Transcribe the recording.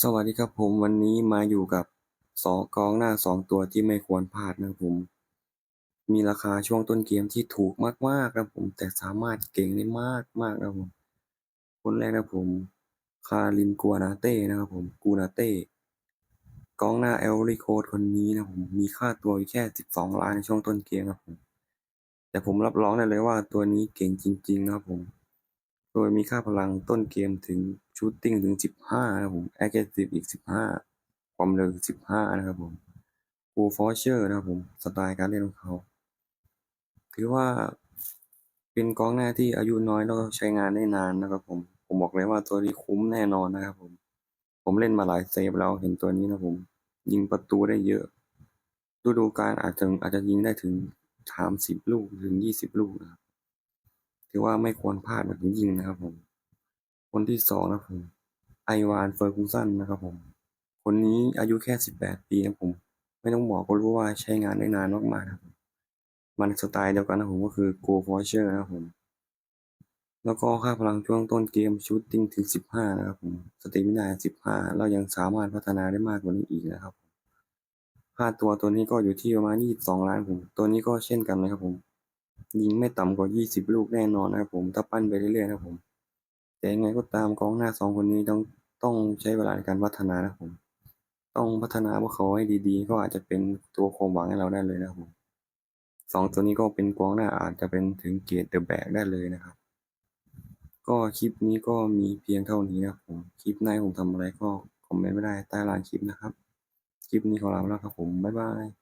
สวัสดีครับผมวันนี้มาอยู่กับสองกองหน้าสองตัวที่ไม่ควรพลาดนะผม มีราคาช่วงต้นเกมที่ถูกมากๆครับผม แต่สามารถเก่งได้มากมากนะผม คนแรกนะผม คาริมกัวนาเต้นะครับผมกูนาเต้กองหน้าเอลริโคดคนนี้นะผม มีค่าตัวแค่สิบสองล้านในช่วงต้นเกมครับผม แต่ผมรับรองได้เลยว่าตัวนี้เก่งจริง ๆ นะครับผม โดยมีค่าพลังต้นเกมถึง ชูตติ้งถึง 15 นะครับผม แอคทีฟอีก 15 ความเร็ว15 นะครับผมฟูฟอร์เชอร์นะครับผม สไตล์การเล่นของเขา ถือว่าเป็นกองหน้าที่อายุน้อยแล้วก็ใช้งานได้นานนะครับผม ผมบอกเลยว่าตัวนี้คุ้มแน่นอนนะครับผม ผมเล่นมาหลายเซฟแล้วเห็นตัวนี้นะผม ยิงประตูได้เยอะฤดูกาลอาจจะอาจจะยิงได้ถึง 30 ลูกถึง 20 ลูกนะครับ ถือว่าไม่ควรพลาดแบบยิ่งนะครับผม คนที่สองนะผมไอวานเฟอร์กูสันนะครับผม คนนี้อายุแค่18ปีนะผม ไม่ต้องบอกก็รู้ว่าใช้งานได้นานมากๆนะครับมันสไตล์เดียวกันนะผมก็คือ Go f o r c e r นะครับผม แล้วก็ค่าพลังช่วงต้นเกมชูตติ้งถึง15นะครับผมสเตมินา15เรายังสามารถพัฒนาได้มากกว่านี้อีกนะครับค่าตัวตัวนี้ก็อยู่ที่ประมาณ22ล้านผม ตัวนี้ก็เช่นกันนะครับผม ยิงไม่ต่ำกว่า 20 ลูกแน่นอนนะครับผมถ้าปั้นไปเรื่อยๆนะครับผม แต่ยังไงก็ตามกองหน้าสองคนนี้ต้องต้องใช้เวลาในการพัฒนานะครับผม ต้องพัฒนาพวกเขาให้ดีๆ ก็อาจจะเป็นตัวความหวังให้เราได้เลยนะครับผมสองตัวนี้ก็เป็นกองหน้าอาจจะเป็นถึงเกียรติเดอะแบกได้เลยนะครับ ก็คลิปนี้ก็มีเพียงเท่านี้นะครับผมคลิปหน้าผมทำอะไรก็คอมเมนต์ไม่ได้ใต้ล่างคลิปนะครับ คลิปนี้ขอลาไปแล้วครับผมบ๊ายบาย